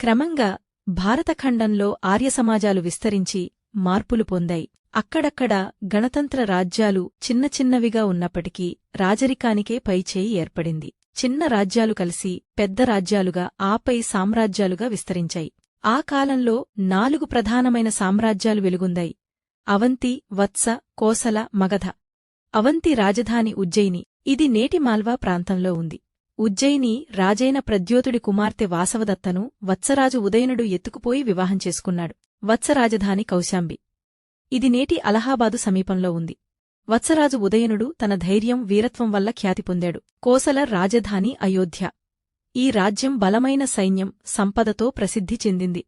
క్రమంగా భారతఖండంలో ఆర్యసమాజాలు విస్తరించి మార్పులు పొందాయి. అక్కడక్కడ గణతంత్ర రాజ్యాలు చిన్న చిన్నవిగా ఉన్నప్పటికీ రాజరికానికే పైచేయి ఏర్పడింది. చిన్న రాజ్యాలు కలిసి పెద్ద రాజ్యాలుగా ఆపై సామ్రాజ్యాలుగా విస్తరించాయి. ఆ కాలంలో నాలుగు ప్రధానమైన సామ్రాజ్యాలు వెలుగొందాయి. అవంతి వత్స కోసల మగధ. అవంతి రాజధాని ఉజ్జయిని. ఇది నేటి మాల్వా ప్రాంతంలో ఉంది. ఉజ్జయిని రాజైన ప్రద్యోతుడి కుమార్తె వాసవదత్తను వత్సరాజు ఉదయనుడు ఎత్తుకుపోయి వివాహం చేసుకున్నాడు. వత్సరాజధాని కౌశాంబి. ఇది నేటి అలహాబాదు సమీపంలో ఉంది. వత్సరాజు ఉదయనుడు తన ధైర్యం వీరత్వం వల్ల ఖ్యాతి పొందాడు. కోసల రాజధాని అయోధ్య. ఈ రాజ్యం బలమైన సైన్యం సంపదతో ప్రసిద్ధి చెందింది.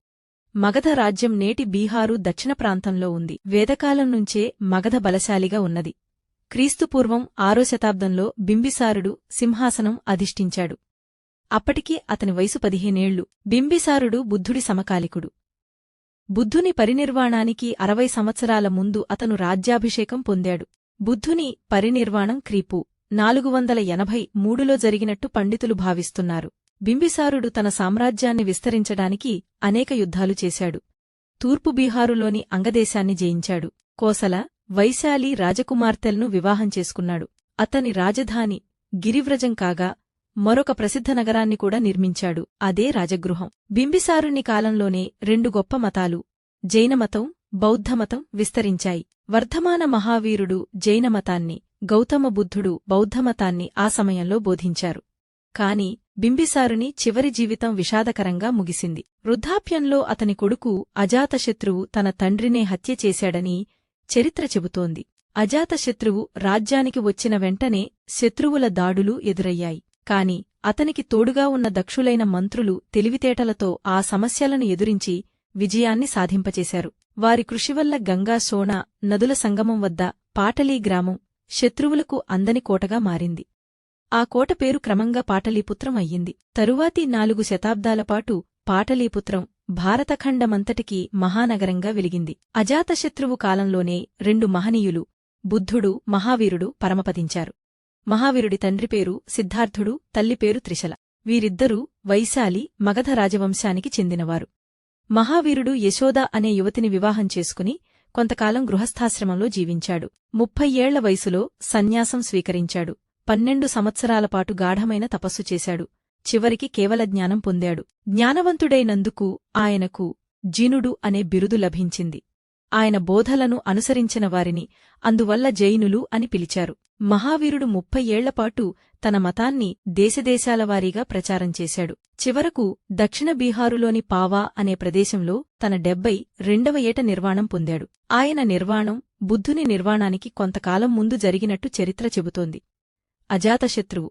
మగధ రాజ్యం నేటి బీహారు దక్షిణ ప్రాంతంలో ఉంది. వేదకాలం నుంచే మగధ బలశాలిగా ఉన్నది. క్రీస్తుపూర్వం ఆరో శతాబ్దంలో బింబిసారుడు సింహాసనం అధిష్ఠించాడు. అప్పటికి అతని వయసు పదిహేనేళ్ళు. బింబిసారుడు బుద్ధుడి సమకాలికుడు. బుద్ధుని పరినిర్వాణానికి అరవై సంవత్సరాల ముందు అతను రాజ్యాభిషేకం పొందాడు. బుద్ధుని పరినిర్వాణం క్రీపు. నాలుగు వందల ఎనభై మూడులో జరిగినట్టు పండితులు భావిస్తున్నారు. బింబిసారుడు తన సామ్రాజ్యాన్ని విస్తరించడానికి అనేక యుద్ధాలు చేశాడు. తూర్పు బీహారులోని అంగదేశాన్ని జయించాడు. కోసల వైశాలి రాజకుమార్తెలను వివాహం చేసుకున్నాడు. అతని రాజధాని గిరివ్రజం కాగా మరొక ప్రసిద్ధ నగరాన్ని కూడా నిర్మించాడు. అదే రాజగృహం. బింబిసారుణ్ణి కాలంలోనే రెండు గొప్ప మతాలు జైనమతం బౌద్ధమతం విస్తరించాయి. వర్ధమాన మహావీరుడు జైనమతాన్ని గౌతమ బుద్ధుడు బౌద్ధమతాన్ని ఆ సమయంలో బోధించారు. కాని బింబిసారుని చివరి జీవితం విషాదకరంగా ముగిసింది. వృద్ధాప్యంలో అతని కొడుకు అజాతశత్రువు తన తండ్రినే హత్య చేశాడని చరిత్ర చెబుతోంది. అజాతశత్రువు రాజ్యానికి వచ్చిన వెంటనే శత్రువుల దాడులు ఎదురయ్యాయి. కాని అతనికి తోడుగా ఉన్న దక్షులైన మంత్రులు తెలివితేటలతో ఆ సమస్యలను ఎదురించి విజయాన్ని సాధింపచేశారు. వారి కృషివల్ల గంగా సోణ నదుల సంగమం వద్ద పాటలీ గ్రామం శత్రువులకు అందని కోటగా మారింది. ఆ కోట పేరు క్రమంగా పాటలీపుత్రం అయ్యింది. తరువాతి నాలుగు శతాబ్దాలపాటు పాటలీపుత్రం భారతఖండమంతటికీ మహానగరంగా వెలిగింది. అజాతశత్రువు కాలంలోనే రెండు మహనీయులు బుద్ధుడు మహావీరుడు పరమపదించారు. మహావీరుడి తండ్రి పేరు సిద్ధార్థుడు తల్లి పేరు త్రిశల. వీరిద్దరూ వైశాలి మగధ రాజవంశానికి చెందినవారు. మహావీరుడు యశోద అనే యువతిని వివాహం చేసుకుని కొంతకాలం గృహస్థాశ్రమంలో జీవించాడు. ముప్పై ఏళ్ళ వయసులో సన్యాసం స్వీకరించాడు. పన్నెండు సంవత్సరాలపాటు గాఢమైన తపస్సు చేశాడు. చివరికి కేవల జ్ఞానం పొందాడు. జ్ఞానవంతుడైనందుకు ఆయనకు జినుడు అనే బిరుదు లభించింది. ఆయన బోధలను అనుసరించిన వారిని అందువల్ల జైనులు అని పిలిచారు. మహావీరుడు ముప్పై ఏళ్ళపాటు తన మతాన్ని దేశదేశాలవారీగా ప్రచారం చేశాడు. చివరకు దక్షిణ బీహారులోని పావా అనే ప్రదేశంలో తన డెబ్బై రెండవ ఏట నిర్వాణం పొందాడు. ఆయన నిర్వాణం బుద్ధుని నిర్వాణానికి కొంతకాలం ముందు జరిగినట్టు చరిత్ర చెబుతోంది. అజాతశత్రువు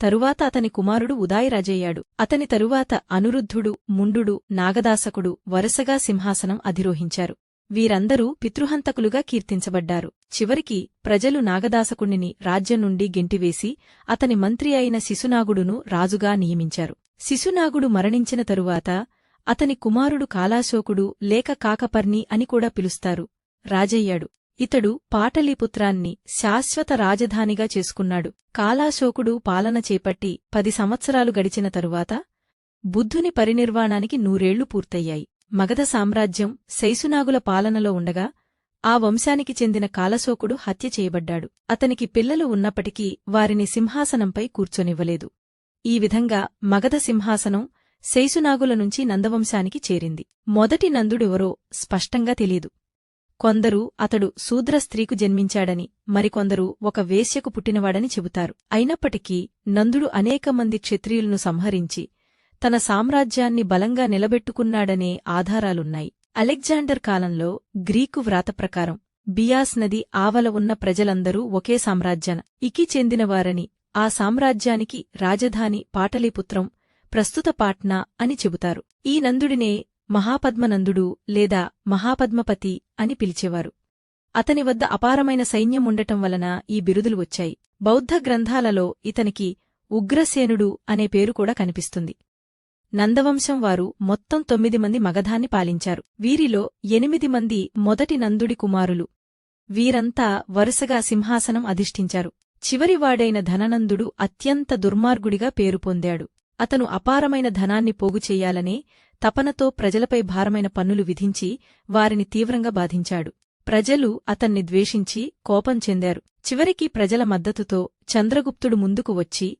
తరువాత అతని కుమారుడు ఉదాయరాజయ్యాడు. అతని తరువాత అనురుద్ధుడు ముండుడు నాగదాసకుడు వరుసగా సింహాసనం అధిరోహించారు. వీరందరూ పితృహంతకులుగా కీర్తించబడ్డారు. చివరికి ప్రజలు నాగదాసకుణ్ణిని రాజ్యం నుండి గెంటివేసి అతని మంత్రి అయిన శిశునాగుడును రాజుగా నియమించారు. శిశునాగుడు మరణించిన తరువాత అతని కుమారుడు కాలాశోకుడు లేక కాకపర్ణి అని కూడా పిలుస్తారు. రాజయ్యాడు. ఇతడు పాటలీపుత్రాన్ని శాశ్వత రాజధానిగా చేసుకున్నాడు. కాలాశోకుడు పాలన చేపట్టి పది సంవత్సరాలు గడిచిన తరువాత బుద్ధుని పరినిర్వాణానికి నూరేళ్ళు పూర్తయ్యాయి. మగధ సామ్రాజ్యం శైసునాగుల పాలనలో ఉండగా ఆ వంశానికి చెందిన కాలశోకుడు హత్య చేయబడ్డాడు. అతనికి పిల్లలు ఉన్నప్పటికీ వారిని సింహాసనంపై కూర్చొనివ్వలేదు. ఈ విధంగా మగధ సింహాసనం శైసునాగుల నుంచి నందవంశానికి చేరింది. మొదటి నందుడెవరో స్పష్టంగా తెలీదు. కొందరు అతడు శూద్ర స్త్రీకు జన్మించాడని మరికొందరు ఒక వేశ్యకు పుట్టినవాడని చెబుతారు. అయినప్పటికీ నందుడు అనేక మంది క్షత్రియులను సంహరించి తన సామ్రాజ్యాన్ని బలంగా నిలబెట్టుకున్నాడనే ఆధారాలున్నాయి. అలెగ్జాండర్ కాలంలో గ్రీకు వ్రాతప్రకారం బియాస్ నది ఆవల ఉన్న ప్రజలందరూ ఒకే సామ్రాజ్యాన ఇకి చెందినవారని ఆ సామ్రాజ్యానికి రాజధాని పాటలీపుత్రం ప్రస్తుత పాట్నా అని చెబుతారు. ఈ నందుడినే మహాపద్మనందుడు లేదా మహాపద్మపతి అని పిలిచేవారు. అతని వద్ద అపారమైన సైన్యం ఉండటం వలన ఈ బిరుదులు వచ్చాయి. బౌద్ధ గ్రంథాలలో ఇతనికి ఉగ్రసేనుడు అనే పేరు కూడా కనిపిస్తుంది. నందవంశం వారు మొత్తం తొమ్మిది మంది మగధాన్ని పాలించారు. వీరిలో ఎనిమిది మంది మొదటి నందుడి కుమారులు. వీరంతా వరుసగా సింహాసనం అధిష్ఠించారు. చివరివాడైన ధననందుడు అత్యంత దుర్మార్గుడిగా పేరు పొందాడు. అతను అపారమైన ధనాన్ని పోగుచెయ్యాలనే తపనతో ప్రజలపై భారమైన పన్నులు విధించి వారిని తీవ్రంగా బాధించాడు. ప్రజలు అతన్ని ద్వేషించి కోపం చెందారు. చివరికి ప్రజల మద్దతుతో చంద్రగుప్తుడు ముందుకు వచ్చి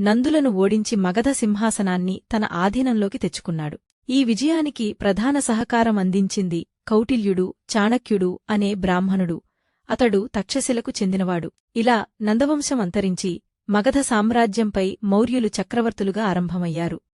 నందులను ఓడించి మగధ సింహాసనాన్ని తన ఆధీనంలోకి తెచ్చుకున్నాడు. ఈ విజయానికి ప్రధాన సహకారం అందించింది కౌటిల్యుడు చాణక్యుడు అనే బ్రాహ్మణుడు. అతడు తక్షశిలకు చెందినవాడు. ఇలా నందవంశం అంతరించి మగధ సామ్రాజ్యంపై మౌర్యులు చక్రవర్తులుగా ఆరంభమయ్యారు.